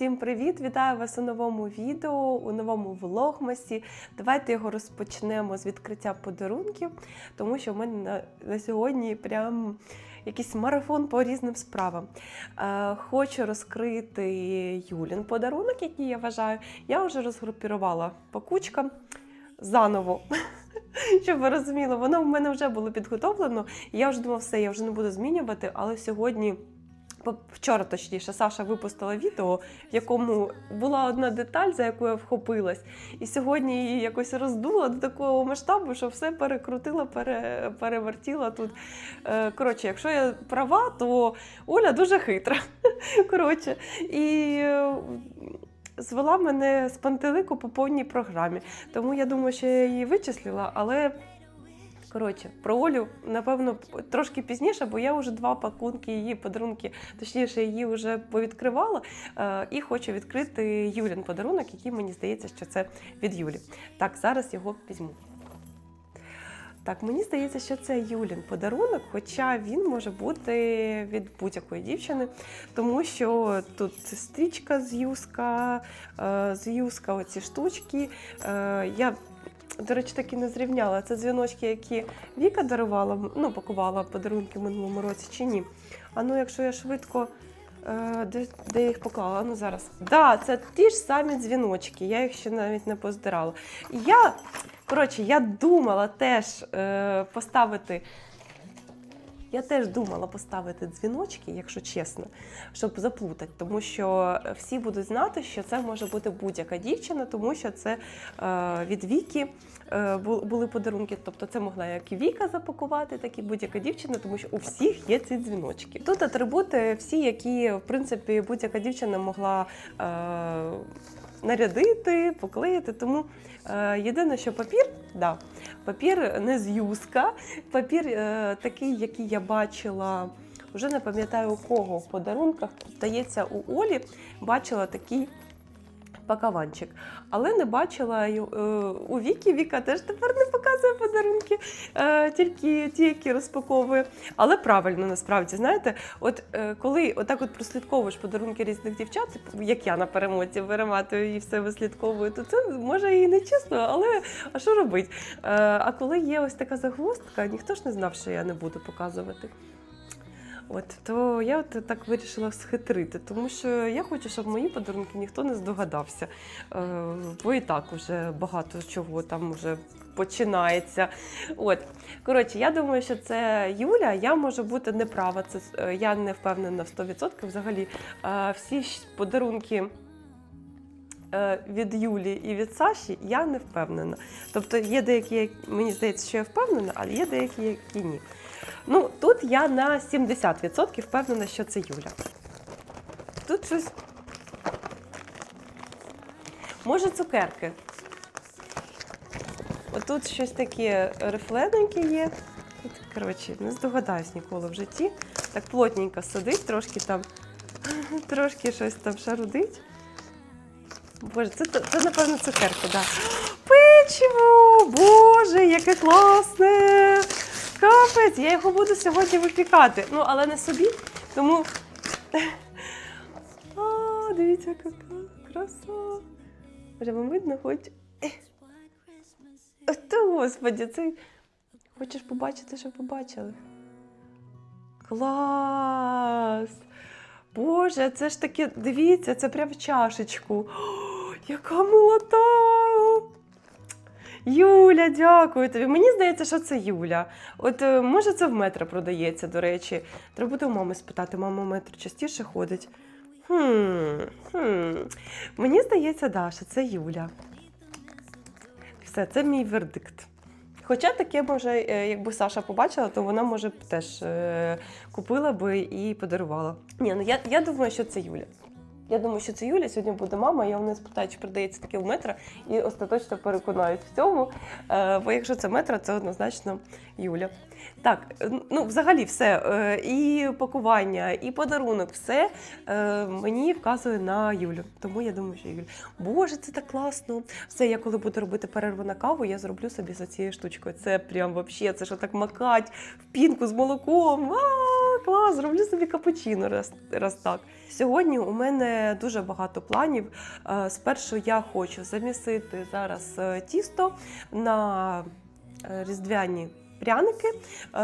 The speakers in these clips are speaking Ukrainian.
всім привіт! Вітаю вас у новому відео, у новому влогмасі. Давайте його розпочнемо з відкриття подарунків, тому що в мене на, на сьогодні прям якийсь марафон по різним справам. Е, хочу розкрити Юлін подарунок, який я вважаю. Я вже розгрупірувала по кучкам заново. Щоб ви розуміли, воно в мене вже було підготовлено. Я вже думала, все, я вже не буду змінювати, але сьогодні. Вчора, точніше, Саша випустила відео, в якому була одна деталь, за яку я вхопилась. І сьогодні її якось роздула до такого масштабу, що все перекрутила, пере, перевертіла тут. Е, Коротше, якщо я права, то Оля дуже хитра. Коротше, і е, звела мене з пантелику по повній програмі. Тому я думаю, що я її вичислила, але. Коротше, про Олю, напевно, трошки пізніше, бо я вже два пакунки її подарунки, точніше, її вже повідкривала. Е, і хочу відкрити Юлін подарунок, який мені здається, що це від Юлі. Так, зараз його візьму. Так, мені здається, що це Юлін подарунок, хоча він може бути від будь-якої дівчини, тому що тут стрічка з юска, е, з юска, оці штучки. Е, Я до речі, таки не зрівняла. Це дзвіночки, які Віка дарувала, ну, пакувала подарунки в минулому році чи ні. А ну, якщо я швидко. е, Де, де я їх поклала? Ну зараз. Да, це ті ж самі дзвіночки. Я їх ще навіть не поздирала. Я, коротше, я думала теж е, поставити. Я теж думала поставити дзвіночки, якщо чесно, щоб заплутати, тому що всі будуть знати, що це може бути будь-яка дівчина, тому що це е, від Віки е, були подарунки. Тобто це могла як і Віка запакувати, так і будь-яка дівчина, тому що у всіх є ці дзвіночки. Тут атрибути всі, які в принципі будь-яка дівчина могла. Е, Нарядити, поклеїти, тому єдине, що папір, да, папір не з юска, папір е, такий, який я бачила, вже не пам'ятаю у кого в подарунках. Здається, у Олі бачила такий пакаванчик. Але не бачила е, у Вікі. Віка теж тепер не показує подарунки, е, тільки ті, які розпаковує. Але правильно насправді, знаєте, от е, коли отак от прослідковуєш подарунки різних дівчат, як я на перемоті перематую і все вислідковую, то це може і не чесно, але а що робить? А коли є ось така загвоздка, ніхто ж не знав, що я не буду показувати. От то я от так вирішила схитрити, тому що я хочу, щоб мої подарунки ніхто не здогадався. Е, бо і так вже багато чого там вже починається. От коротше, я думаю, що це Юля. Я можу бути неправа. Це е, я не впевнена в 100%. Взагалі, е, всі подарунки. е, Від Юлі і від Саші я не впевнена. Тобто є деякі, як- мені здається, що я впевнена, але є деякі, які ні. Ну, тут я на 70% впевнена, що це Юля. Тут щось. Може, цукерки. Отут щось таке рифлененьке є. Коротше, не здогадаюсь ніколи в житті. Так плотненько сидить, трошки там, трошки щось там шарудить. Боже, це, це напевно, цукерки, так. Да. Печиво! Боже, яке класне! Капець, я його буду сьогодні випікати. Ну, але не собі, тому. А, дивіться, яка краса. Вже вам видно, хоч. Та господі, це. Хочеш побачити, що побачили? Клас! Боже, це ж таке, дивіться, це прям в чашечку. О, яка молота! Юля, дякую тобі. Мені здається, що це Юля. От е, може це в метро продається, до речі. Треба буде у мами спитати, мама в метро частіше ходить. Хм, хм. Мені здається, да, що це Юля. Все, це мій вердикт. Хоча таке може, е, якби Саша побачила, то вона може б теж е, купила би і подарувала. Ні, ну я, я думаю, що це Юля. Я думаю, що це Юля. Сьогодні буде мама. Я у неї спитаю, чи продається таке в метро, і остаточно переконаюсь в цьому. Е, бо якщо це метро, це однозначно Юля. Так, ну взагалі все. Е, і пакування, і подарунок, все е, мені вказує на Юлю. Тому я думаю, що Юля. Боже, це так класно. Все, я коли буду робити перерву на каву, я зроблю собі за цією штучкою. Це прям вообще, це що так макать в пінку з молоком. А, клас, зроблю собі капучино раз, раз так. Сьогодні у мене дуже багато планів. Е, Спершу я хочу замісити зараз е, тісто на е, різдвяні пряники.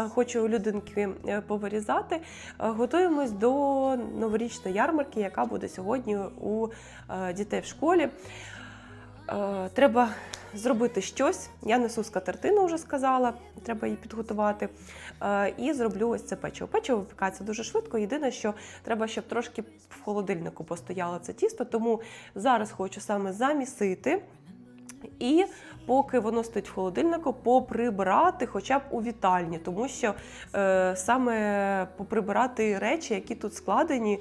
Хочу людинки повирізати. Готуємось до новорічної ярмарки, яка буде сьогодні у дітей в школі. Треба зробити щось. Я несу скатертину, вже сказала, треба її підготувати. Е, І зроблю ось це печиво. Печиво випікається дуже швидко. Єдине, що треба, щоб трошки в холодильнику постояло це тісто. Тому зараз хочу саме замісити. І поки воно стоїть в холодильнику, поприбирати хоча б у вітальні, тому що е, саме поприбирати речі, які тут складені.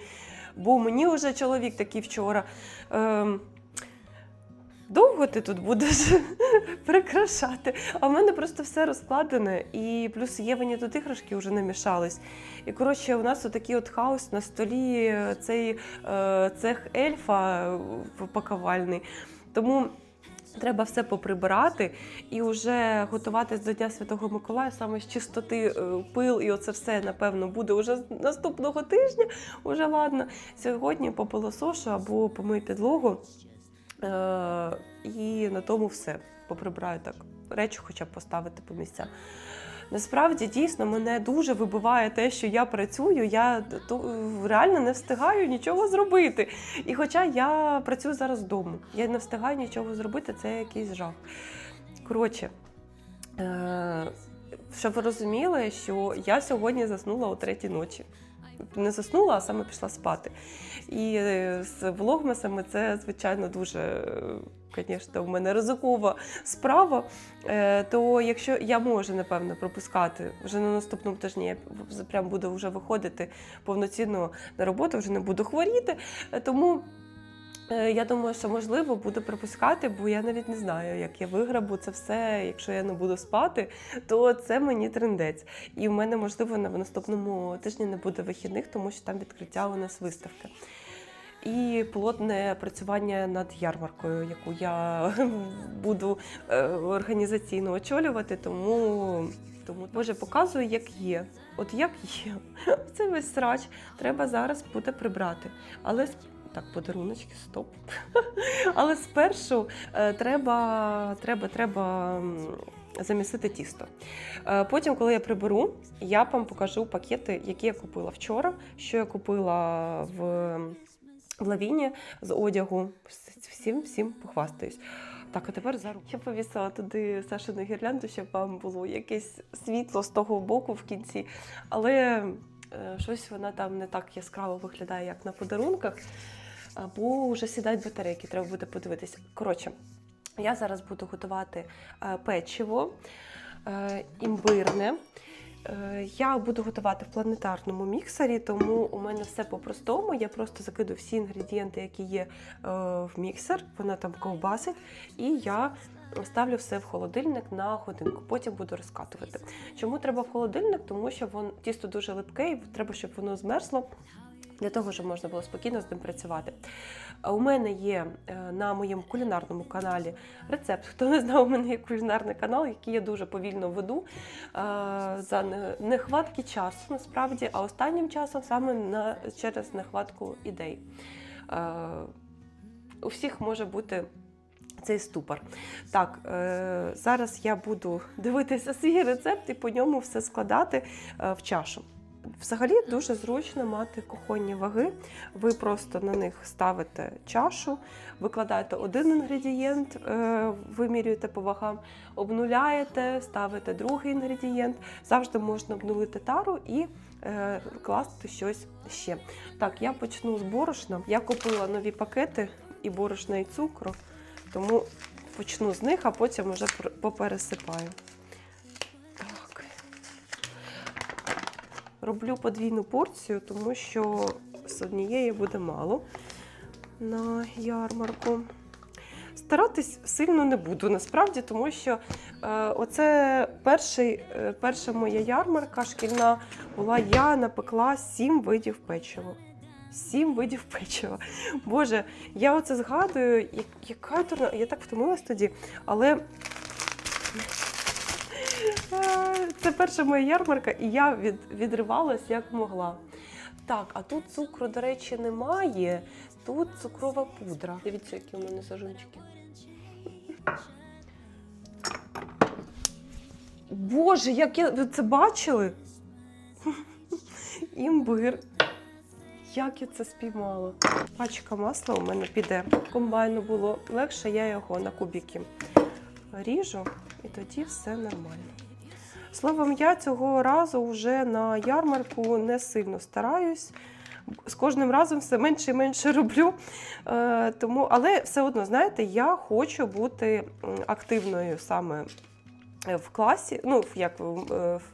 Бо мені вже чоловік такий вчора. Е, Довго ти тут будеш прикрашати? А в мене просто все розкладене, і плюс Євані тут іграшки вже намішались. І коротше, у нас отакий от хаос на столі, цей е, цех ельфа е, пакувальний. Тому треба все поприбирати і вже готуватись до Дня Святого Миколая саме з чистоти е, пил, і оце все, напевно, буде вже наступного тижня. Уже ладно. Сьогодні попилосошу або помию підлогу. Е, і на тому все. Поприбираю так. Речі хоча б поставити по місцях. Насправді дійсно мене дуже вибиває те, що я працюю, я реально не встигаю нічого зробити. І хоча я працюю зараз вдома, я не встигаю нічого зробити, це якийсь жах. Коротше, е, щоб ви розуміли, що я сьогодні заснула о третій ночі. Не заснула, а саме пішла спати. І е, з влогмасами це, звичайно, дуже, звісно, у мене ризикова справа. Е, То якщо я можу, напевно, пропускати вже на наступному тижні, я прям буду вже виходити повноцінно на роботу, вже не буду хворіти. Е, Тому я думаю, що можливо буду пропускати, бо я навіть не знаю, як я виграбу це все. Якщо я не буду спати, то це мені трендець. І в мене, можливо, на наступному тижні не буде вихідних, тому що там відкриття у нас виставки. І плотне працювання над ярмаркою, яку я буду е, організаційно очолювати, тому, тому Боже, показую, як є. От як є. Це весь срач. Треба зараз буде прибрати. Але так, подаруночки, стоп. Але спершу е, треба, треба, треба замісити тісто. Е, Потім, коли я приберу, я вам покажу пакети, які я купила вчора, що я купила в, в лавіні з одягу. Всім всім похвастаюсь. Так, а тепер за руку. Я повісила туди Сашину гірлянду, щоб вам було якесь світло з того боку в кінці. Але е, щось вона там не так яскраво виглядає, як на подарунках. Або вже сідають батарейки, треба буде подивитися. Коротше, я зараз буду готувати е, печиво е, імбирне. Е, Я буду готувати в планетарному міксері, тому у мене все по-простому. Я просто закидую всі інгредієнти, які є в міксер, вона там ковбасить, і я ставлю все в холодильник на годинку. Потім буду розкатувати. Чому треба в холодильник? Тому що вон, тісто дуже липке, і треба, щоб воно змерзло. Для того, щоб можна було спокійно з ним працювати. У мене є е, на моєму кулінарному каналі рецепт. Хто не знав, у мене є кулінарний канал, який я дуже повільно веду е, за нехватки часу, насправді, а останнім часом саме на, через нехватку ідей. Е, У всіх може бути. Цей ступор. Так, е, зараз я буду дивитися свій рецепт і по ньому все складати е, в чашу. Взагалі дуже зручно мати кухонні ваги. Ви просто на них ставите чашу, викладаєте один інгредієнт, е, вимірюєте по вагам, обнуляєте, ставите другий інгредієнт. Завжди можна обнулити тару і е, класти щось ще. Так, я почну з борошна. Я купила нові пакети і борошна, і цукру, тому почну з них, а потім вже попересипаю. Роблю подвійну порцію, тому що з однієї буде мало на ярмарку. Старатись сильно не буду насправді, тому що е, оце перший, е, перша моя ярмарка шкільна була. Я напекла сім видів печива. Сім видів печива. Боже, я оце згадую, як, яка дурна. Я так втомилась тоді, але Це перша моя ярмарка, і я від, відривалась як могла. Так, а тут цукру, до речі, немає. Тут цукрова пудра. Дивіться, які у мене сажунчики. Боже, як я ви це бачили? Імбир. Як я це спіймала? Пачка масла у мене піде. Комбайну було легше, я його на кубики ріжу, і тоді все нормально. Словом, я цього разу вже на ярмарку не сильно стараюсь. З кожним разом все менше і менше роблю. Е, тому, але все одно, знаєте, я хочу бути активною саме в класі. Ну, як в- е, в-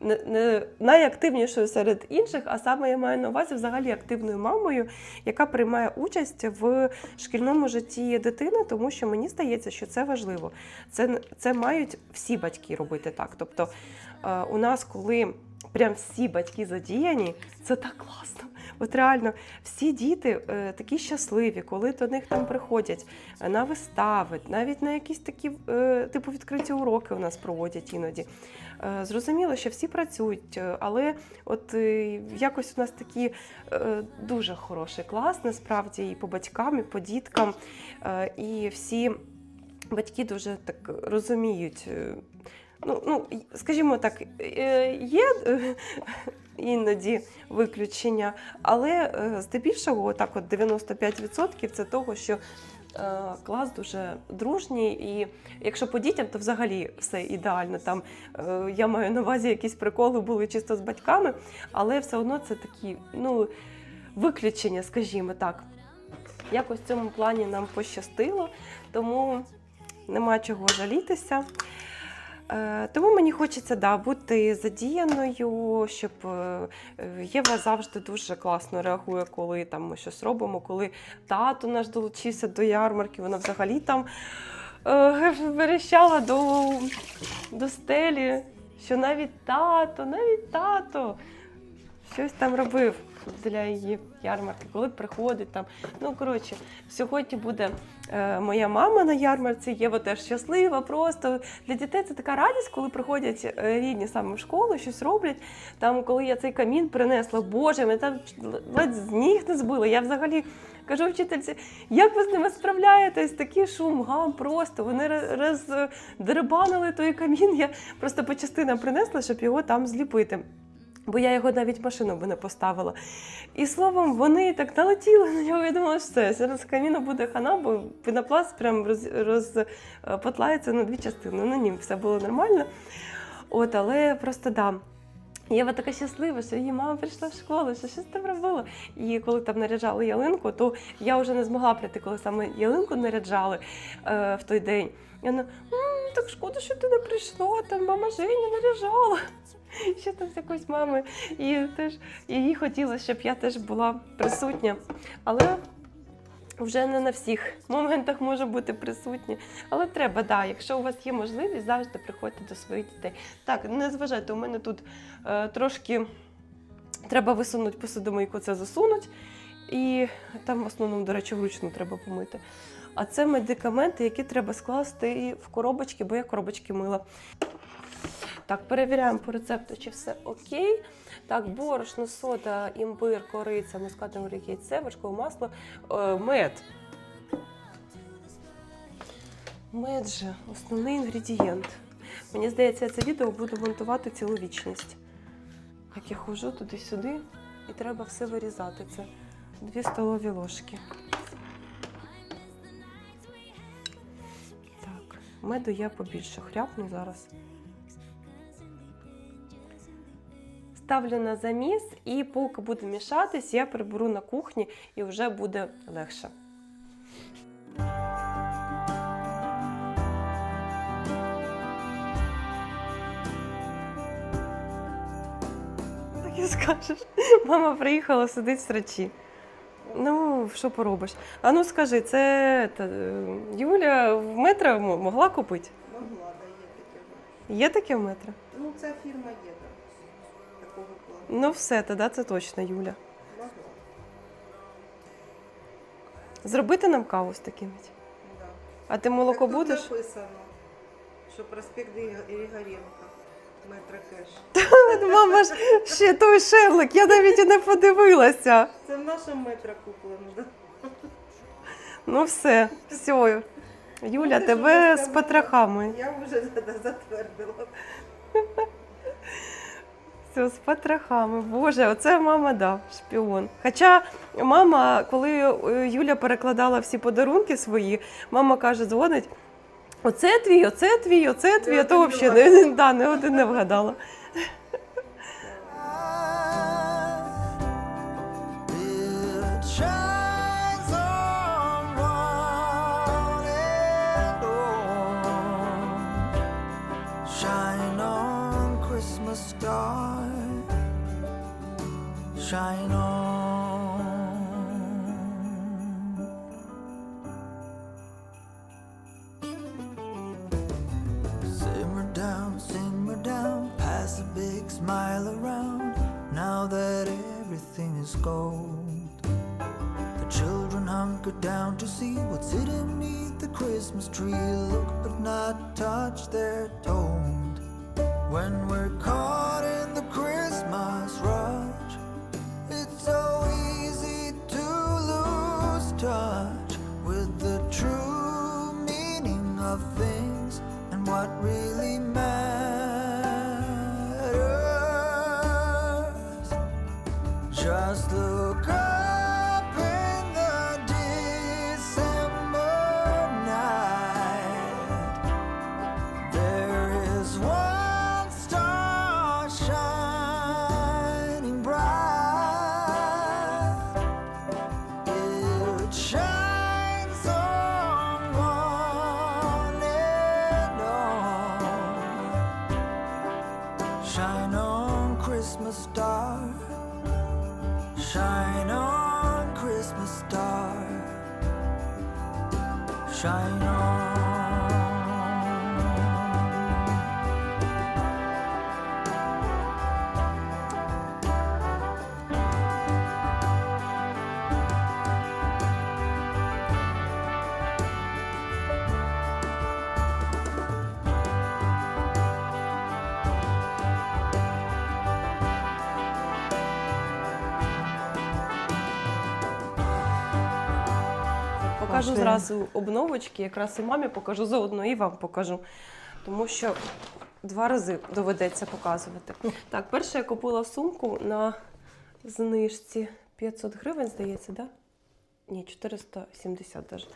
не, найактивнішою серед інших, а саме я маю на увазі взагалі активною мамою, яка приймає участь в шкільному житті дитини, тому що мені здається, що це важливо. Це, це мають всі батьки робити так. Тобто е, у нас, коли прям всі батьки задіяні, це так класно. От реально, всі діти е, такі щасливі, коли до них там приходять е, на вистави, навіть на якісь такі е, типу відкриті уроки у нас проводять іноді. Е, зрозуміло, що всі працюють, е, але от е, якось у нас такий е, дуже хороший клас, насправді, і по батькам, і по діткам. І всі батьки дуже так розуміють. Ну, ну, скажімо так, є іноді виключення, але здебільшого, так от 95% це того, що клас дуже дружній, і якщо по дітям, то взагалі все ідеально. Там е, я маю на увазі якісь приколи були чисто з батьками, але все одно це такі ну, виключення, скажімо так. Якось в цьому плані нам пощастило, тому нема чого жалітися. Е, Тому мені хочеться да, бути задіяною, щоб е, Єва завжди дуже класно реагує, коли там ми щось робимо. Коли тато наш долучився до ярмарки, вона взагалі там е, верещала до, до стелі, що навіть тато, навіть тато щось там робив для її ярмарки, коли приходить там. Ну, коротше, сьогодні буде е, моя мама на ярмарці, Єва теж щаслива. Просто для дітей це така радість, коли приходять е, рідні саме в школу, щось роблять. Там, коли я цей камін принесла, боже, мене там ледь з ніг не збило. Я взагалі. Кажу вчительці, як ви з ними справляєтесь? Такий шум, гам, просто вони роз- роздербанили той камін. Я просто по частинам принесла, щоб його там зліпити. Бо я його навіть машину би не поставила. І словом, вони так налетіли на нього. Я думала, що все, зараз каміну буде хана, бо пінопласт прям роз, розпотлається на дві частини. Ну ні, все було нормально. От, але просто да. Єва така щаслива, що її мама прийшла в школу, що щось там робила. І коли там наряджали ялинку, то я вже не змогла прийти, коли саме ялинку наряджали е, в той день. Вона, «М, так шкода, що ти не прийшла, там мама Женя наряжала. Ще там з якоюсь мамою. І теж їй хотілося, щоб я теж була присутня. Але вже не на всіх моментах може бути присутня. Але треба, да, якщо у вас є можливість, завжди приходьте до своїх дітей. Так, не зважайте, у мене тут е, трошки треба висунути посудомийку, це засунуть. І там в основному, до речі, вручну треба помити. А це медикаменти, які треба скласти в коробочки, бо я коробочки мила. Так, перевіряємо по рецепту, чи все окей. Так, борошно, сода, імбир, кориця, мускатний горіх, яйце, вершкове масло, е, мед. Мед же основний інгредієнт. Мені здається, я це відео буду монтувати цілу вічність. Як я ходжу туди-сюди, і треба все вирізати. Це дві столові ложки. Так, меду я побільше хряпну зараз. Ставлю на заміс, і поки буде мішатись, я приберу на кухні і вже буде легше. Так і скажеш. Мама приїхала, сидить в срачі. Ну, що поробиш? А ну скажи, це та, е, Юля в метро могла купити? Могла, да, є таке. Є таке в метро? Ну, ця фірма є такого плану. Ну, все, тоді це точно Юля. Могла, Зробити нам каву з таким. да. А ти молоко так будеш? Тут написано, що проспект Ігоренка. Метро кеш. Мама ж ще той шерлик, я навіть і не подивилася. Це в нашому метро куплено. Ну все, все. Юля, тебе з потрохами. Я вже затвердила. Все, з потрохами. Боже, оце мама да, шпіон. Хоча мама, коли е, Юля перекладала всі подарунки свої, мама каже, дзвонить. Оце твій, оце твій, оце твій, а то взагалі не, да, не один не вгадала. It Shine on. Shine on. Зразу обновочки, якраз і мамі покажу заодно і вам покажу. Тому що два рази доведеться показувати. Так, перше я купила сумку на знижці 500 гривень, здається, да? Ні, 470 даже.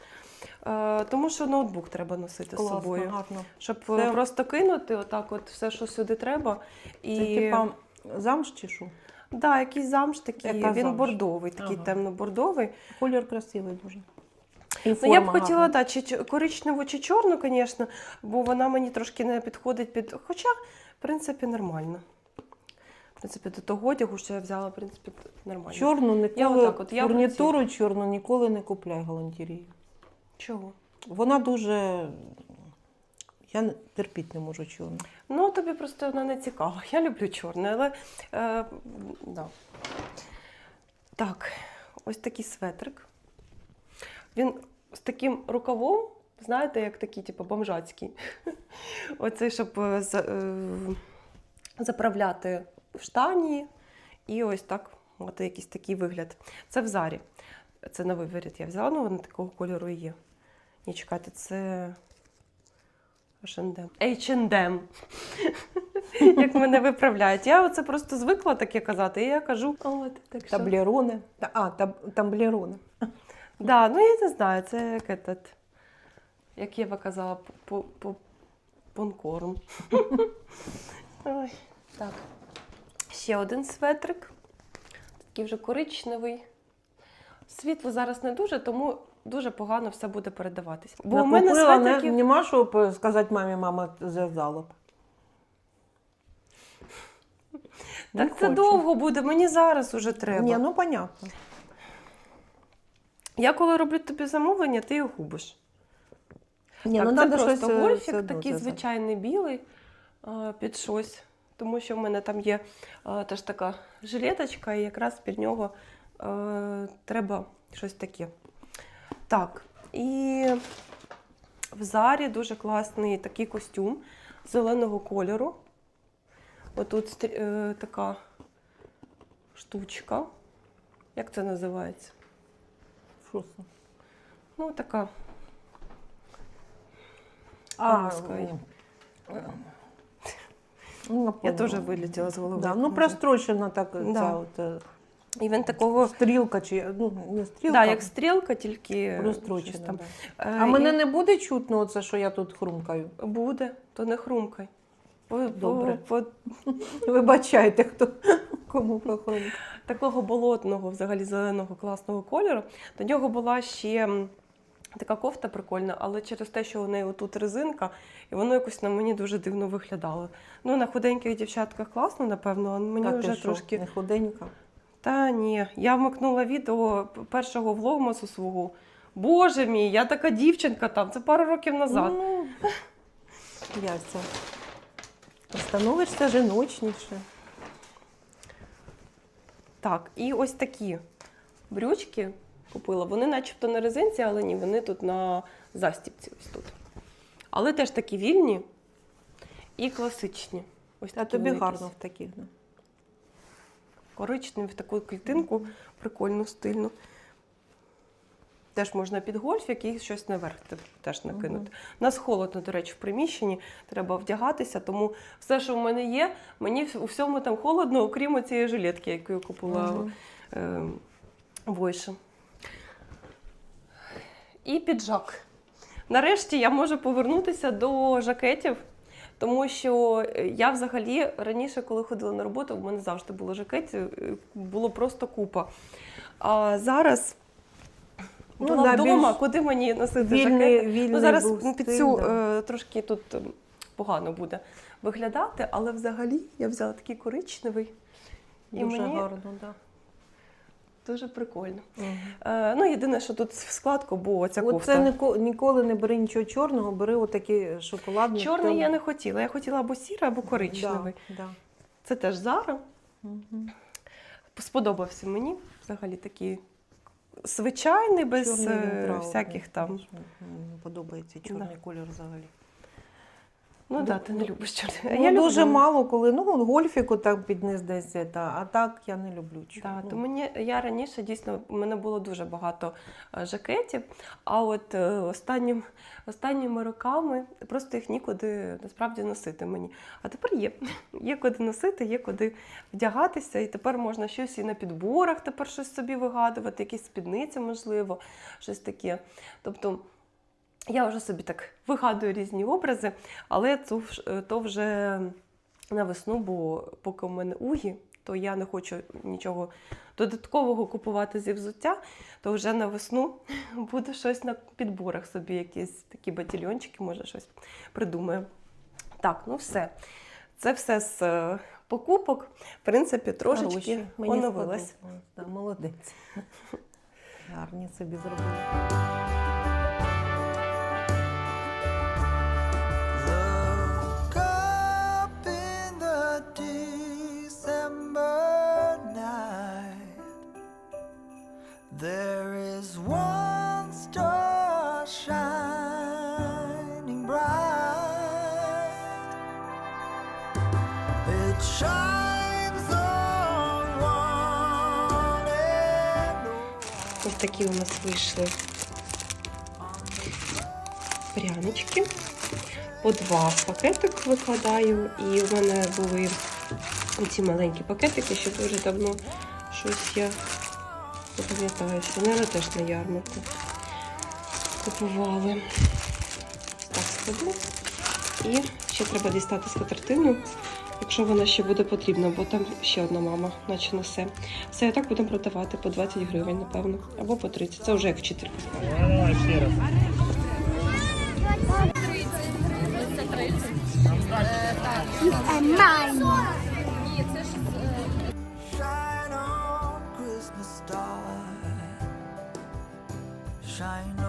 Е, тому що ноутбук треба носити з собою. гарно. Щоб е, Це- просто кинути, отак, от все, що сюди треба. І Це типа замш чи що? да, якийсь замш такий, Яка він замш? бордовий, такий Ага. темно-бордовий. Колір красивий дуже. І Ну, я б форма хотіла, да, чи коричневу, чи чорну, звісно, бо вона мені трошки не підходить під. Хоча, в принципі, нормально. В принципі, до того одягу, що я взяла, в принципі, нормально. Чорну ніколи, отак от, я фурнітуру чорну ніколи не купляй галантерію. Чого? Вона дуже. Я терпіть не можу чорну. Ну, тобі просто вона не цікава. Я люблю чорне, але. Е, да. Так, ось такий светрик. Він з таким рукавом, знаєте, як такий, типу, бомжацький. Оцей, щоб е, е, заправляти в штані. І ось так, от якийсь такий вигляд. Це в зарі. Це новий виряд я взяла, ну вони такого кольору є. Ні, чекайте, це. H&M. H&M. Як мене виправляють. Я оце просто звикла таке казати, і я кажу, от, так що. Таблерони. А, таб, таблерони. Да, ну я не знаю, це як этот, як Єва казала, по- по- понкорм. Ой, так. Ще один светрик. Такий вже коричневий. Світло зараз не дуже, тому дуже погано все буде передаватися. Бо у мене Накупила, не, светриків... нема що сказати мамі, мама зв'язала. Не Так це хочу. довго буде, мені зараз уже треба. Ні, ну понятно. Я коли роблю тобі замовлення, ти його губиш. Ні, так, ну це просто щось, е, гольфік, одно такий зв'язати. звичайний білий під щось. Тому що в мене там є теж така жилеточка, і якраз під нього треба щось таке. Так, і в зарі дуже класний такий костюм зеленого кольору. Отут е, така штучка. Як це називається? Що це? Ну, така. А, м, ну, Я теж вилетіла з голови. Да, ну прострочена так Да. ця от, е, І він такого. стрілка чи ну не стрілка. Так, як стрілка, тільки прострочена. там. да. Е, А і мене не буде чутно, оце, що я тут хрумкаю. буде, то не хрумкай. Добре. по- по Вибачайте, хто кому похрумкає. такого болотного, взагалі зеленого класного кольору. До нього була ще така кофта прикольна, але через те, що у неї отут резинка, і воно якось на мені дуже дивно виглядало. Ну, на худеньких дівчатках класно, напевно, а мені ти вже що, трошки. не худенька. Та ні, я вмикнула відео першого влогмасу свого. Боже мій, я така дівчинка там, це пару років назад. Ну, Яся. Становишся жіночніше. Так, і ось такі брючки купила. Вони начебто на резинці, але ні, вони тут на застіпці ось тут. Але теж такі вільні і класичні. Ось А тобі гарно якісь. в таких. да. Коричневі в таку клітинку, прикольну, стильну. Теж можна під гольф, який щось наверх теж накинути. У нас холодно, до речі, в приміщенні, треба вдягатися, тому все, що в мене є, мені у всьому там холодно, окрім цієї жилетки, яку я купила Мгм. е, Войша. І піджак. Нарешті я можу повернутися до жакетів, тому що я взагалі раніше, коли ходила на роботу, в мене завжди було жакетів, е, було просто купа. А зараз Ну, да, вдома, більш куди мені носити Вільний, жакети. вільний Ну, зараз був під цю да. е, трошки тут погано буде виглядати, але взагалі я взяла такий коричневий. І Дуже мені гарно, так. дуже прикольно. Да. Е, ну, єдине, що тут в складку, бо ця кофта. Оце ніко- ніколи не бери нічого чорного, бери отакі шоколадні. Чорний я не хотіла. Я хотіла або сірий, або коричневий. Да, да. Це теж Зара. Мгм. Сподобався мені. Взагалі такий звичайний, без Чорний е, всяких там. Мені подобається чорний колір взагалі. Ну так, Ну, ти не любиш чорний. А Ну, я дуже люблю. мало коли. Ну, гольфіку так під низ десь, та, а так я не люблю. Чорний. то мені я раніше дійсно у мене було дуже багато е, жакетів, а от е, останнім, останніми роками просто їх нікуди насправді носити мені. А тепер є. Є куди носити, є куди вдягатися, і тепер можна щось і на підборах тепер щось собі вигадувати, якісь спідниці, можливо, щось таке. Тобто я вже собі так вигадую різні образи, але це то вже на весну, бо поки у мене угі, то я не хочу нічого додаткового купувати зі взуття, то вже на весну буде щось на підборах собі, якісь такі батальйончики, може щось придумаю. Так, ну все. Це все з е, покупок. В принципі, трошечки оновилась. Да, молодець. Гарні собі зробили. Такі у нас вийшли прянички. По два в пакетик викладаю. І в мене були ці маленькі пакетики, що дуже давно щось я не пам'ятаю, що вони теж на ярмарку купували. Так складу. І ще треба дістати скатертину, якщо вона ще буде потрібна, бо там ще одна мама, наче несе. Все, я так будемо продавати по 20 гривень, напевно, або по 30. Це вже як вчителька скаже. ще раз. 30. Ні, це ж. Shine on Christmas star. Shine